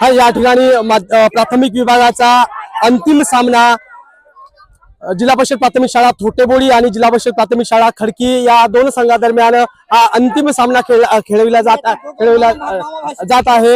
हा या ठिकाणी प्राथमिक विभागाचा अंतिम सामना जिल्हा परिषद प्राथमिक शाळा थोटेबोडी आणि जिल्हा परिषद प्राथमिक शाळा खडकी या दोन संघादरम्यान हा अंतिम सामना खेळ खेळविला जात खेळविला जात आहे.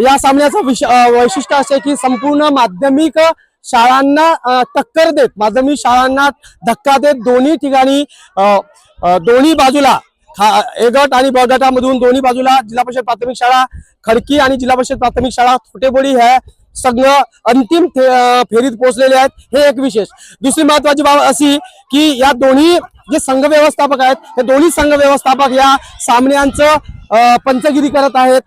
या सामन्याचं विश वैशिष्ट्य असे की संपूर्ण माध्यमिक शाळांना टक्कर देत माध्यमिक शाळांना धक्का देत दोन्ही ठिकाणी दोन्ही बाजूला हा ए गट आणि ब गटामधून दोन्ही बाजूला जिल्हा परिषद प्राथमिक शाळा खडकी आणि जिल्हा परिषद प्राथमिक शाळा थोटेबोडी ह्या सगळं अंतिम फेरीत पोहोचलेले आहेत. हे एक विशेष. दुसरी महत्वाची बाब अशी की या दोन्ही जे संघ व्यवस्थापक आहेत हे दोन्ही संघ व्यवस्थापक या सामन्यांचं पंचगिरी करत आहेत.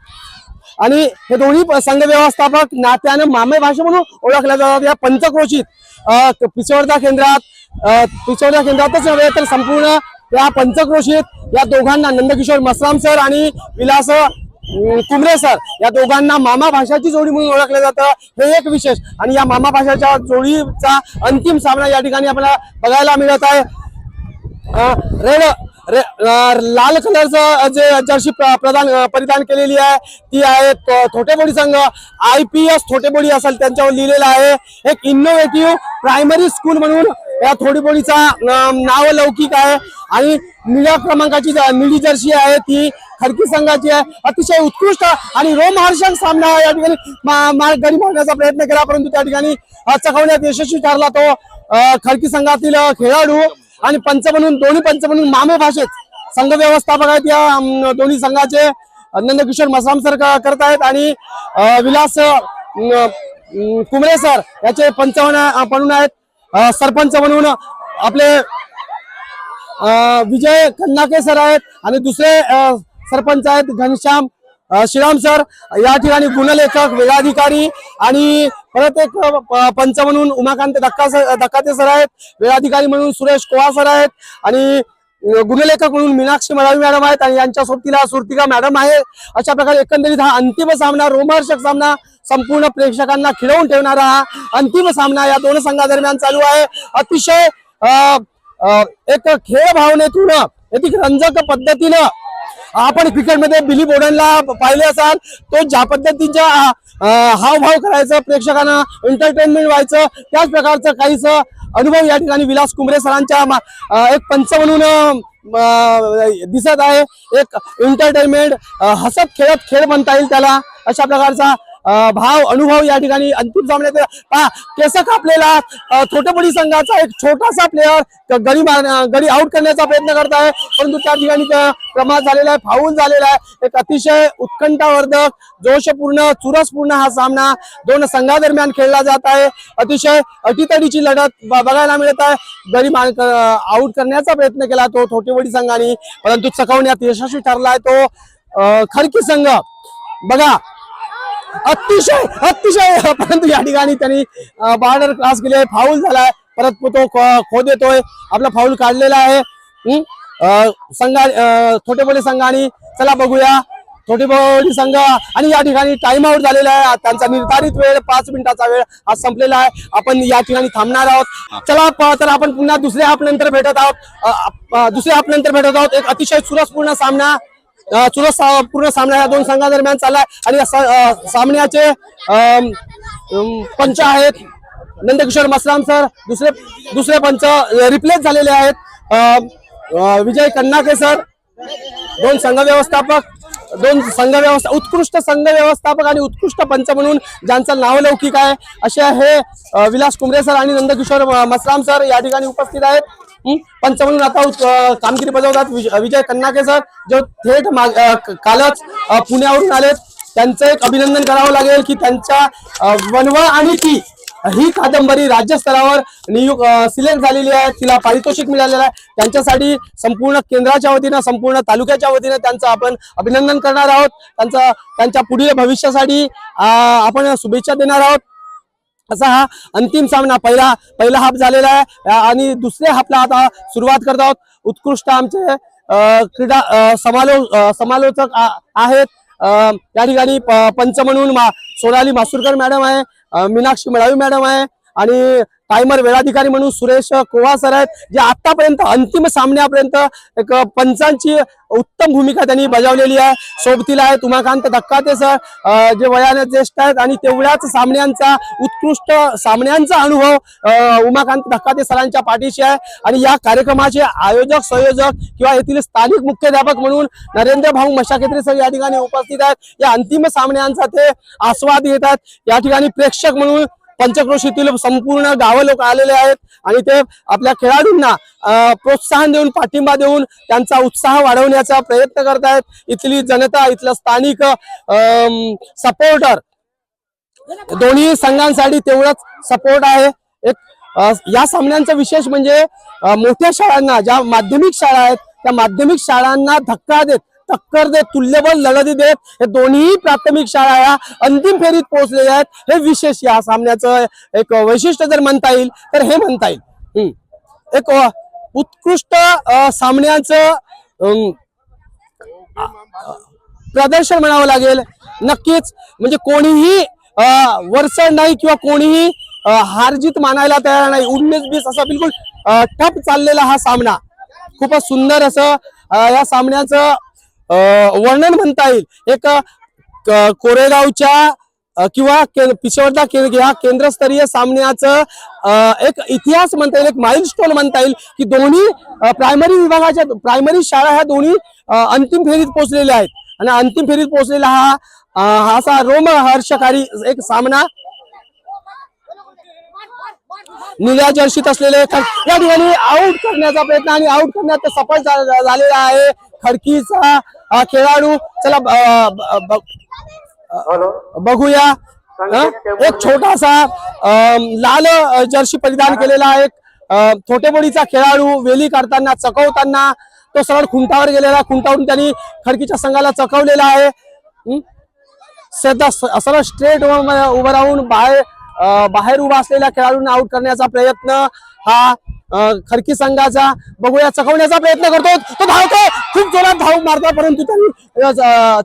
आणि हे दोन्ही संघ व्यवस्थापक नात्यानं मामे भाषा म्हणून ओळखल्या जातात. या पंचक्रोशीत अ, केंद्रात अ, केंद्रातच नव्हे तर संपूर्ण या पंचक्रोशीत या दोघांना नंदकिशोर मसराम सर आणि विलास कुमरे सर या दोघांना मामा भाषाची जोडी म्हणून ओळखलं जातं. हे एक विशेष. आणि या मामा भाषाच्या जोडीचा अंतिम सामना या ठिकाणी आपल्याला बघायला मिळत आहे. रेड रे लाल कलरचं जे जर्सी प्रदान परिधान केलेली आहे ती आहे थोटेबोडी संघ. आय पी एस थोटेबोडी असेल त्यांच्यावर लिहिलेलं आहे. एक इनोव्हेटिव्ह प्रायमरी स्कूल म्हणून या थोडेबोडीचा नाव लौकिक आहे आणि निळ्या क्रमांकाची निळी जर्सी आहे ती खडकी संघाची आहे. अतिशय उत्कृष्ट आणि रोमहर्षक सामना या ठिकाणी मा- गडी मारण्याचा प्रयत्न केला परंतु त्या ठिकाणी चकवण्यात यशस्वी ठरला तो खडकी संघातील खेळाडू आणि पंच म्हणून दोन्ही पंच म्हणून मामे भाषेत संघ व्यवस्थापक आहेत या दोन्ही संघाचे नंदकिशोर मसाम सर करत आहेत आणि विलास कुमरे सर याचे पंच म्हणून म्हणून आहेत. सरपंच म्हणून आपले विजय कन्नाके सर आहेत आणि दुसरे सरपंच आहेत घनश्याम श्रीराम सर. या ठिकाणी गुणलेखक वेळाधिकारी आणि परत एक प- पंच म्हणून उमाकांत धक्का सर धक्काते सर आहेत. वेळाधिकारी म्हणून सुरेश कोवा सर आहेत. आणि गुणलेखकडून म्हणून मीनाक्षी मडावी मॅडम आहेत आणि यांच्या सोबतीला सुरतिका मॅडम आहे. अशा प्रकारे एकंदरीत हा अंतिम सामना रोमहर्षक सामना संपूर्ण प्रेक्षकांना खिळवून ठेवणारा हा अंतिम सामना या दोन संघादरम्यान चालू आहे. अतिशय एक खेळ भावनेतून एक रंजक पद्धतीनं आपण क्रिकेटमध्ये बिली बोर्डनला पाहिले असाल तो ज्या पद्धतीच्या हावभाव करायचं प्रेक्षकांना एंटरटेनमेंट व्हायचं त्याच प्रकारचं काहीच अनुभव या ठिकाणी विलास कुंभरे सरांच्या मा- एक पंच म्हणून दिसत आहे. एक एंटरटेनमेंट हसत खेळत खेळ म्हणता येईल त्याला. अशा प्रकारचा भाव अनुभव या ठिकाणी अंतिम सामन्यात पहा केस कापलेला अं, संघाचा एक छोटासा प्लेअर गडी मार गडी आउट करण्याचा प्रयत्न करत आहे परंतु त्या ठिकाणी प्रमाद झालेला आहे फाऊल झालेला आहे. एक अतिशय उत्कंठावर्धक जोशपूर्ण चुरसपूर्ण हा सामना दोन संघादरम्यान खेळला जात आहे. अतिशय अटीतडीची लढत बघायला मिळत आहे. गडी मार आउट करण्याचा प्रयत्न केला तो थोटेवडी संघाने. परंतु चकवण्यात यशस्वी ठरला आहे तो खडकी संघ. बघा अतिशय अतिशय परंतु या ठिकाणी त्यांनी बॉर्डर क्रॉस केले फाऊल झालाय. परत तो खो देतोय. आपला फाऊल काढलेला आहे. हम्म? संघा थोटेबोली संघाने चला बघूया. थोटेबोली संघ आणि या ठिकाणी टाइम आउट झालेला आहे. त्यांचा निर्धारित वेळ पाच मिनिटाचा वेळ आज संपलेला आहे. आपण या ठिकाणी थांबणार आहोत. चला तर आपण पुन्हा दुसऱ्या हाफ नंतर भेटत आहोत. दुसऱ्या हाफ नंतर भेटत आहोत. एक अतिशय सुरसपूर्ण सामना. चुरस सा- पूर्ण सामना ह्या दोन संघादरम्यान चाललाय. आणि या सामन्याचे पंच आहेत. नंदकिशोर मसराम सर दुसरे दुसरे पंच रिप्लेस झालेले आहेत. विजय कन्नाके सर दोन संघ व्यवस्थापक दोन संघ व्यवस्था उत्कृष्ट संघ व्यवस्थापक आणि उत्कृष्ट पंच म्हणून ज्यांचं नावलौकिक आहे असे हे विलास कुमरे सर आणि नंदकिशोर मसराम सर या ठिकाणी उपस्थित आहेत. हं? पंच म्हणून आता कामगिरी बजावतात विज- विजय कन्नाके सर जो थेट माग- कालच पुण्यावरून आलेत. त्यांचं एक अभिनंदन करावं लागेल की त्यांच्या अ, वनवा आणि ती ही कादंबरी राज्यस्तरावर नियुक्त सिलेक्ट झालेली आहे. तिला पारितोषिक मिळालेलं आहे. त्यांच्यासाठी संपूर्ण केंद्राच्या वतीनं संपूर्ण तालुक्याच्या वतीनं त्यांचं आपण अभिनंदन करणार आहोत. त्यांचं त्यांच्या पुढील भविष्यासाठी आपण शुभेच्छा देणार आहोत. असा हा अंतिम सामना. पहिला पहिला हाफ झालेला आहे. आणि दुसऱ्या हाफला आता सुरुवात करत आहोत. उत्कृष्ट आमचे क्रीडा समालो समालोचक आहेत. या ठिकाणी प- पंच म्हणून मा- सोनाली मासुरकर मॅडम आहे. मीनाक्षी मळावी मॅडम आहे. आणि टायमर वेळाधिकारी म्हणून सुरेश कोवा सर आहेत जे आतापर्यंत अंतिम सामन्यापर्यंत एक पंचांची उत्तम भूमिका त्यांनी बजावलेली आहे. सोबतीला आहेत उमाकांत धक्काते सर जे वयाने ज्येष्ठ आहेत आणि तेवढ्याच सामन्यांचा उत्कृष्ट सामन्यांचा अनुभव उमाकांत धक्काते सरांच्या पाठीशी आहे. आणि या कार्यक्रमाचे आयोजक संयोजक किंवा येथील स्थानिक मुख्याध्यापक म्हणून नरेंद्र भाऊ मशाकेत्री सर या ठिकाणी उपस्थित आहेत. या अंतिम सामन्यांचा ते आस्वाद घेतात या ठिकाणी प्रेक्षक म्हणून पंचक्रोशीतील संपूर्ण गावं लोक आलेले आहेत आणि ते आपल्या खेळाडूंना प्रोत्साहन देऊन पाठिंबा देऊन त्यांचा उत्साह वाढवण्याचा प्रयत्न करत आहेत इथली जनता इथलं स्थानिक सपोर्टर दोन्ही संघांसाठी तेवढंच सपोर्ट आहे. एक या सामन्यांचा विशेष म्हणजे मोठ्या शाळांना ज्या माध्यमिक शाळा आहेत त्या माध्यमिक शाळांना धक्का देत टक्कर देत तुल्यबळ लढती देत. हे दोन्ही प्राथमिक शाळा या अंतिम फेरीत पोहोचलेल्या आहेत. हे विशेष या सामन्याचं एक वैशिष्ट्य जर म्हणता येईल तर हे म्हणता येईल. एक उत्कृष्ट सामन्याचं प्रदर्शन म्हणावं लागेल. नक्कीच म्हणजे कोणीही अं, नाही किंवा कोणीही हारजीत मानायला तयार नाही. उन्नीस बीस असा बिलकुल ठप टप चाललेला हा सामना. खूपच सुंदर असं या सामन्याचं वर्णन म्हणता येईल. एक कोरेगावच्या किंवा के- के या केंद्रस्तरीय सामन्याचं एक इतिहास म्हणता येईल एक माइल स्टोन म्हणता येईल की दोन्ही प्रायमरी विभागाच्या प्रायमरी शाळा ह्या दोन्ही अंतिम फेरीत पोहोचलेल्या आहेत. आणि अंतिम फेरीत पोहोचलेला हा हा असा रोमहर्षकारी एक सामना. निळ्या जर्सीत असलेले या ठिकाणी आउट करण्याचा प्रयत्न आणि आउट करण्यात सफल झालेला आहे. खडकीचा खेळाडू चला बघूया? एक छोटासा लाल जर्सी परिधान केलेला आहे अं, थोटेबोडीचा खेळाडू वेली काढताना चकवताना तो सरळ खुंटावर गेलेला खुंटावरून त्यांनी खडकीच्या संघाला चकवलेला आहे. सरळ स्ट्रेट उभं राहून बाहेर बाहेर उभा असलेल्या खेळाडूंना आउट करण्याचा प्रयत्न हा खडकी संघाचा बघूया चकवण्याचा प्रयत्न करतो तो धावतो खूप जोरात धाव मारतो परंतु त्यांनी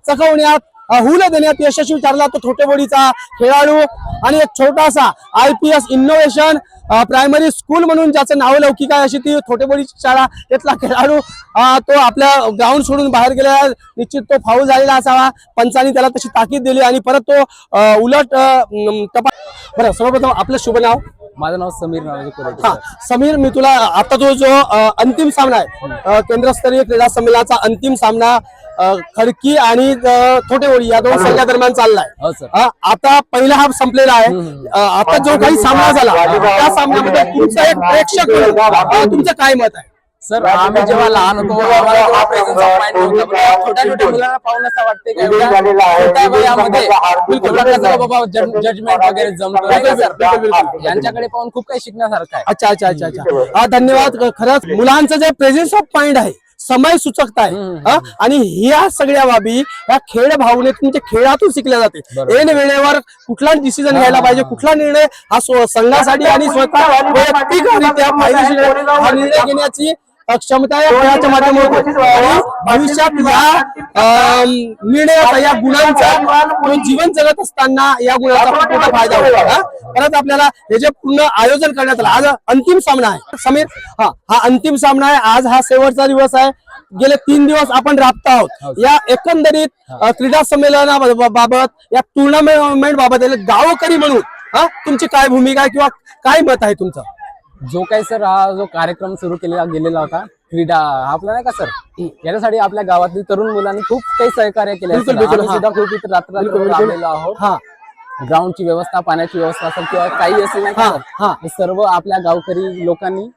चकवण्यात हुल देण्यात यशस्वी ठरला तो थोटेबोडीचा खेळाडू आणि एक छोटासा I P S innovation primary school म्हणून ज्याचं नाव लौकिक आहे अशी ती थोटेबोडी शाळा यातला खेळाडू. तो आपल्या ग्राउंड सोडून बाहेर गेलेला. निश्चित तो फाऊल झालेला असावा. पंचांनी त्याला तशी ताकीद दिली आणि परत तो उलट टपा बरं सर्वप्रथम आपलं शुभ नाव? माझं नाव समीर नावाचे हा समीर मी तुला आता तो जो अंतिम सामना आहे अ, केंद्रस्तरीय क्रीडा संमेलनाचा अंतिम सामना खडकी आणि अ, थोटेवडी या दोन संघादरम्यान चाललाय. हो आता पहिला हाफ संपलेला आहे. आता जो काही सामना झाला त्या सामन्यामध्ये तुमचं एक प्रेक्षक तुमचं काय मत आहे? सर आम्ही जेव्हा लहान होतो या छोट्या छोट्या मुलांना पाहून असं वाटते छोट्या वयामध्ये बाबा जजमेंट वगैरे जमतो यांच्याकडे पाहून खूप काही शिकण्यासारखं आहे. अच्छा अच्छा अच्छा अच्छा. हा धन्यवाद. खरंच मुलांचं जे प्रेझेन्स ऑफ माइंड आहे समय सूचकता आहे. हा? आणि ह्या सगळ्या बाबी या खेळ भावनेतून जे खेळातून शिकल्या जाते. ऐन वेळेवर कुठला डिसिजन घ्यायला पाहिजे कुठला निर्णय हा स्व- संघासाठी आणि स्वतः वैयक्तिकरित्या फायदेशीर हा निर्णय घेण्याची क्षमता या खेळाच्या माध्यमातून भविष्यात या निर्णयाचा या गुणांचा तो जीवन जगत असताना या गुणाचा खूप मोठा फायदा होतो हा? परत आपल्याला हे जे पूर्ण आयोजन करण्यात आलं आज अंतिम सामना आहे. समीर हा हा अंतिम सामना आहे. आज हा शेवटचा दिवस आहे. गेले तीन दिवस आपण राबत आहोत. या एकंदरीत अ, क्रीडा संमेलनाबाबत या टुर्नामेंट बाबत गावकरी म्हणून हा तुमची काय भूमिका आहे किंवा काय मत आहे तुमचं? जो काही सर हा जो कार्यक्रम सुरू केलेला गेलेला होता क्रीडा आपला नाही का सर? याच्यासाठी आपल्या गावातील तरुण मुलांनी खूप काही सहकार्य केले. सुद्धा खूप इथे रात्र आहोत. हा. ग्राउंडची व्यवस्था पाण्याची व्यवस्था असेल किंवा काही असेल नाही का सर? सर्व आपल्या गावकरी लोकांनी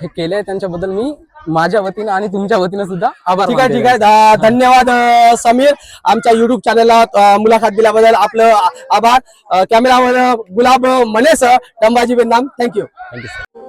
हे केलंय. त्यांच्याबद्दल मी माझ्या वतीनं आणि तुमच्या वतीनं सुद्धा आभार ठीक आहे. ठीक आहे. धन्यवाद समीर. आमच्या युट्यूब चॅनलला मुलाखत दिल्याबद्दल आपलं आभार. कॅमेरावर गुलाब मनेसह टंबाजी बेंदाम. Thank you you, sir.